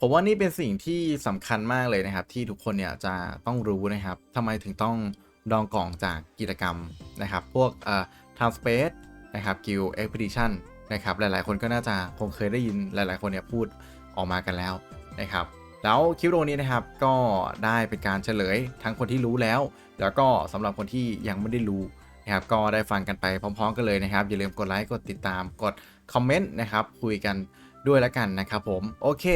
ผมว่านี่เป็นสิ่งที่สำคัญมากเลยนะครับ ที่ทุกคนเนี่ยจะต้องรู้นะครับทำไมถึงต้องดองกล่องจากกิจกรรมนะครับ พวกเอ่อ Time Space นะครับ Guild Expedition นะครับ หลายๆ คนก็น่าจะคงเคยได้ยินหลาย ๆ คนเนี่ยพูดออกมากันแล้วนะครับ แล้วคลิปโอนี้นะครับก็ได้เป็นการเฉลยทั้งคนที่รู้แล้ว แล้วก็สำหรับคนที่ยังไม่ได้รู้นะครับ ก็ได้ฟังกันไปพร้อม ๆ กันเลยนะครับ อย่าลืมกดไลค์กดติดตามกดคอมเมนต์นะครับคุยกันด้วยแล้วกันนะครับผมโอเค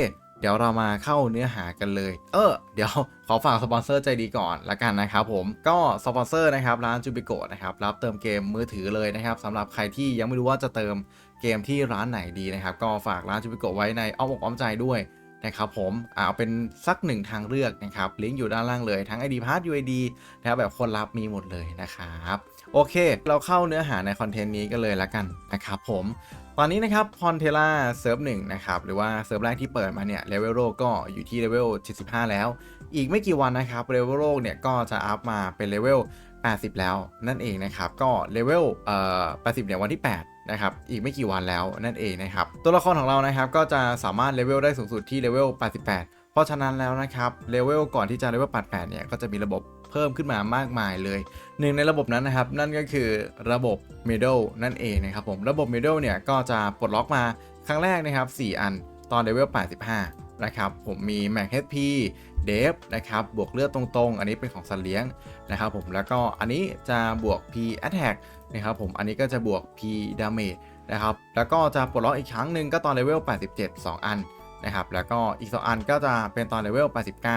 เดี๋ยวเรามาเข้าเนื้อหากันเลย เออ เดี๋ยวขอฝากสปอนเซอร์ใจดีก่อนละกันนะครับผม ก็สปอนเซอร์นะครับร้านจูบิโกะนะครับรับเติมเกมมือถือเลยนะครับสำหรับใครที่ยังไม่รู้ว่าจะเติมเกมที่ร้านไหนดีนะครับก็ฝากร้านจูบิโกะไว้ในอ้อมอกอ้อมใจด้วยนะครับผมเอาเป็นสักหนึ่งทางเลือกนะครับลิงก์อยู่ด้านล่างเลยทั้ง ID p a s s UID นะครับแบบคนรับมีหมดเลยนะครับ โอเค เราเข้าเนื้อหาในคอนเทนต์นี้กันเลยละกันนะครับผม ตอนนี้นะครับพอนเทล่าเซิร์ฟหนึ่งนะครับ หรือว่าเซิร์ฟแรกที่เปิดมาเนี่ยเลเวลโลก็อยู่ที่เลเวล 75 แล้ว อีกไม่กี่วันนะครับเลเวลโลเนี่ยก็จะอัพมาเป็นเลเวล 80 แล้วนั่นเองนะครับ ก็เลเวลเอ่อ80 เนี่ยวันที่ 8 นะครับ อีกไม่กี่วันแล้วนั่นเองนะครับ ตัวละครของเรานะครับก็จะสามารถเลเวลได้สูงสุดที่เลเวล 88 เพราะฉะนั้นแล้วนะครับเลเวลก่อนที่จะเลเวล88เนี่ยก็จะมีระบบเพิ่มขึ้นมามากมายเลยหนึ่งในระบบนั้นนะครับ นั่นก็คือระบบ Middle นั่นเองนะครับผมระบบ Middle เนี่ยก็จะปลดล็อกมาครั้งแรกนะครับ 4 อันตอนเลเวล85 นะครับ ผมมี Max HP d e v นะครับ บวกเลือดตรงๆ อันนี้เป็นของสัตว์เลี้ยงนะครับผมแล้วก็อันนี้จะบวก P Attack นะครับผมอันนี้ก็จะบวก P Damage นะครับแล้วก็จะปลดล็อกอีกครั้งหนึ่งก็ตอนเลเวล87 2 อัน นะครับ แล้วก็อีก2อันก็จะเป็นตอนเลเวล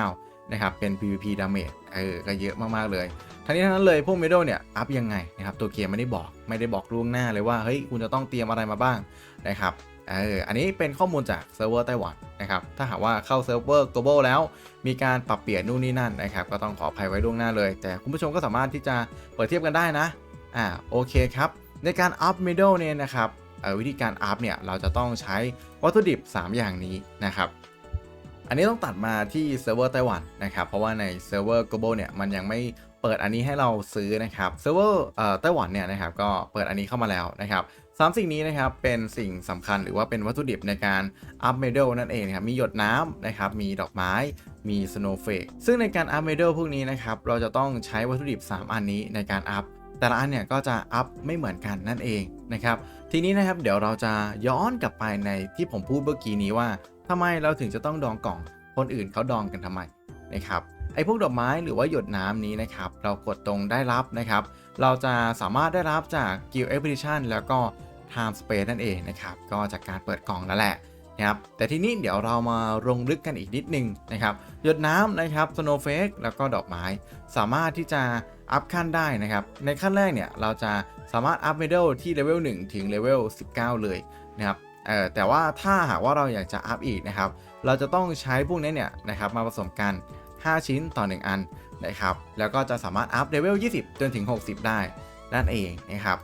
89 นะครับ เป็น PVP Damage เออ ก็เยอะมากๆเลย ทั้งนี้ทั้งนั้นเลยพวก Middle เนี่ย อัพยังไงนะครับ ตัวเกมไม่ได้บอก ไม่ได้บอกล่วงหน้าเลยว่า เฮ้ย คุณจะต้องเตรียมอะไรมาบ้างนะครับ เออ อันนี้เป็นข้อมูลจากเซิร์ฟเวอร์ไต้หวันนะครับ ถ้าหากว่าเข้าเซิร์ฟเวอร์ global แล้ว มีการปรับเปลี่ยนนู่นนี่นั่นนะครับ ก็ต้องขออภัยไว้ล่วงหน้าเลย แต่คุณผู้ชมก็สามารถที่จะเปิดเทียบกันได้นะ อ่า โอเคครับ ในการอัพ middle เนี่ยนะครับ วิธีการอัพเนี่ยเราจะต้องใช้วัตถุดิบ 3 อย่างนี้นะครับอันนี้ต้องตัดมาที่เซิร์ฟเวอร์ไต้หวันนะครับเพราะว่าในเซิร์ฟเวอร์ global เนี่ยมันยังไม่เปิดอันนี้ให้เราซื้อนะครับเซิร์ฟเวอร์ไต้หวันเนี่ยนะครับก็เปิดอันนี้เข้ามาแล้วนะครับสามสิ่งนี้นะครับเป็นสิ่งสำคัญหรือว่าเป็นวัตถุดิบในการอัพเมดัลนั่นเองนะครับมีหยดน้ำนะครับมีดอกไม้มีสโนว์เฟกซึ่งในการอัพเมดัลพวกนี้นะครับเราจะต้องใช้วัตถุดิบ 3 อันนี้ในการอัพ แต่ละอันเนี่ยก็จะอัพไม่เหมือนกันนั่นเองนะครับทีนี้นะครับเดี๋ยวเราจะย้อนกลับไปในที่ผมพูดเมื่อกี้นี้ว่าทำไมเราถึงจะต้องดองกล่องคนอื่นเขาดองกันทำไมนะครับไอ้พวกดอกไม้หรือว่าหยดน้ำนี้นะครับเรากดตรงได้รับนะครับ เราจะสามารถได้รับจาก Guild Expedition แล้วก็ Time Space นั่นเองนะครับก็จากการเปิดกล่องนั่นแหละ นะครับแต่ทีนี้เดี๋ยวเรามาลงลึกกันอีกนิดนึงนะครับหยดน้ำนะครับ Snowflake แล้วก็ดอกไม้ สามารถที่จะอัพขั้นได้นะครับ ในขั้นแรกเนี่ยเราจะสามารถอัพเมดัลที่เลเวล1ถึงเลเวล19 เลยนะครับเอ่อแต่ว่าถ้าหากว่าเราอยากจะอัพอีกนะครับ เราจะต้องใช้พวกนี้เนี่ยนะครับมาผสมกัน 5 ชิ้นต่อ 1 อันนะครับ แล้วก็จะสามารถอัพเลเวล20 จนถึง 60 ได้นั่นเองนะครับ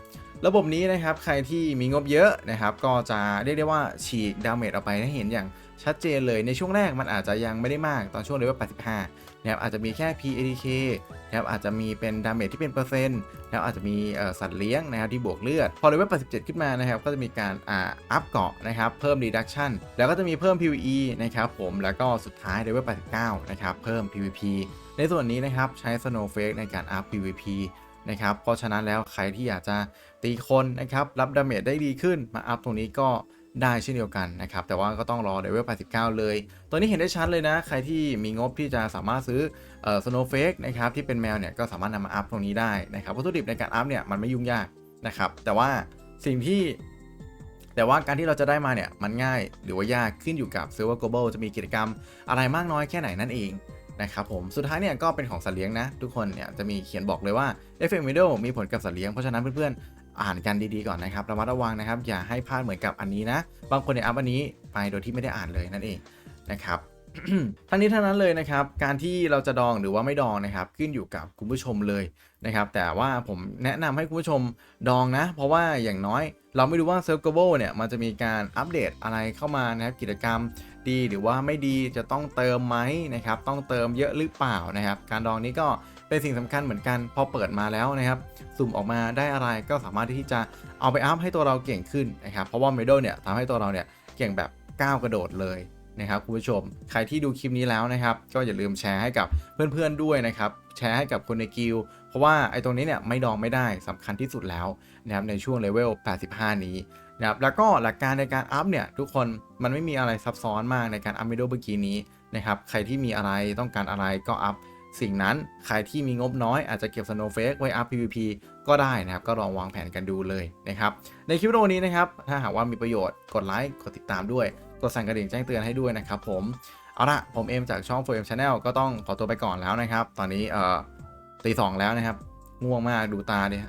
ระบบนี้นะครับใครที่มีงบเยอะนะครับก็จะเรียกได้ว่าฉีกดาเมจออกไปให้เห็นอย่างชัดเจนเลยในช่วงแรกมันอาจจะยังไม่ได้มากตอนช่วงเลเวล85นะครับอาจจะมีแค่ PADK นะครับอาจจะมีเป็นดาเมจที่เป็นเปอร์เซ็นต์นะครับอาจจะมีสัตว์เลี้ยงนะครับที่บวกเลือด พอเลเวล87 ขึ้นมานะครับก็จะมีการอ่าอัพเกาะนะครับเพิ่ม reduction แล้วก็จะมีเพิ่ม PVE นะครับผมแล้วก็สุดท้ายเลเวล89นะครับเพิ่ม PVP ในส่วนนี้นะครับใช้ Snowflake ในการอัพ PVP นะครับ เพราะฉะนั้นแล้วใครที่อยากจะตีคนนะครับ รับดาเมจได้ดีขึ้นมาอัพตรงนี้ก็ได้เช่นเดียวกันนะครับ แต่ว่าก็ต้องรอเลเวล89 เลย ตัวนี้เห็นได้ชัดเลยนะ ใครที่มีงบที่จะสามารถซื้อเอ่อ Snowflake นะครับที่เป็นแมวเนี่ยก็สามารถนำมาอัพตรงนี้ได้นะครับวัตถุดิบในการอัพเนี่ยมันไม่ยุ่งยากนะครับ แต่ว่าสิ่งที่แต่ว่าการที่เราจะได้มาเนี่ยมันง่ายหรือว่ายากขึ้นอยู่กับ Server Global จะมีกิจกรรมอะไรมากน้อยแค่ไหนนั่นเอง นะครับผมสุดท้ายเนี่ยก็เป็นของสัตว์เลี้ยงนะ ทุกคนเนี่ยจะมีเขียนบอกเลยว่า f m m i d d l e มีผลกับสัตว์เลี้ยงเพราะฉะนั้นเพื่อนๆอ่านกันดีๆก่อนนะครับระมัดระวังนะครับอย่าให้พลาดเหมือนกับอันนี้นะ บางคนเนี่ยอัพอันนี้ไปโดยที่ไม่ได้อ่านเลยนั่นเองนะครับ ทั้งนี้ทั้งนั้นเลยนะครับ การที่เราจะดองหรือว่าไม่ดองนะครับ ขึ้นอยู่กับคุณผู้ชมเลยนะครับ แต่ว่าผมแนะนำให้คุณผู้ชมดองนะ เพราะว่าอย่างน้อยเราไม่รู้ว่าเซิร์ฟ global เนี่ยมันจะมีการอัปเดตอะไรเข้ามานะครับกิจกรรมดีหรือว่าไม่ดีจะต้องเติมไหมนะครับ ต้องเติมเยอะหรือเปล่านะครับ การดองนี้ก็เป็นสิ่งสำคัญเหมือนกัน พอเปิดมาแล้วนะครับ สุ่มออกมาได้อะไรก็สามารถที่จะเอาไปอัพให้ตัวเราเก่งขึ้นนะครับ เพราะว่า Middle เนี่ยทำให้ตัวเราเนี่ยเก่งแบบก้าวกระโดดเลย นะครับคุณผู้ชม ใครที่ดูคลิปนี้แล้วนะครับ ก็อย่าลืมแชร์ให้กับเพื่อนๆด้วยนะครับ แชร์ให้กับคนในกิลเพราะว่าไอ้ตรงนี้เนี่ยไม่ดองไม่ได้สำคัญที่สุดแล้วนะครับในช่วงเลเวล 85 นี้นะครับแล้วก็หลักการในการอัพเนี่ยทุกคนมันไม่มีอะไรซับซ้อนมากในการอัพมิดเดิลเมื่อกี้นี้นะครับใครที่มีอะไรต้องการอะไรก็อัพ สิ่งนั้นใครที่มีงบน้อยอาจจะเก็บสโนเฟกไว้อัพ PVP ก็ได้นะครับ ก็ลองวางแผนกันดูเลยนะครับ ในคลิปวิดีโอนี้นะครับ ถ้าหากว่ามีประโยชน์กดไลค์กดติดตามด้วย กดสั่นกระดิ่งแจ้งเตือนให้ด้วยนะครับผม เอาละผมเอมจากช่อง 4M Channel ก็ต้องขอตัวไปก่อนแล้วนะครับ ตอนนี้เอ่อตีสองแล้วนะครับง่วงมากดูตาเนี่ย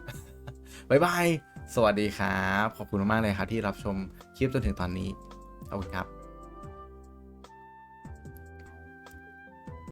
บ๊ายบายสวัสดีครับ ขอบคุณมากเลยครับที่รับชมคลิปจนถึงตอนนี้ขอบคุณครับ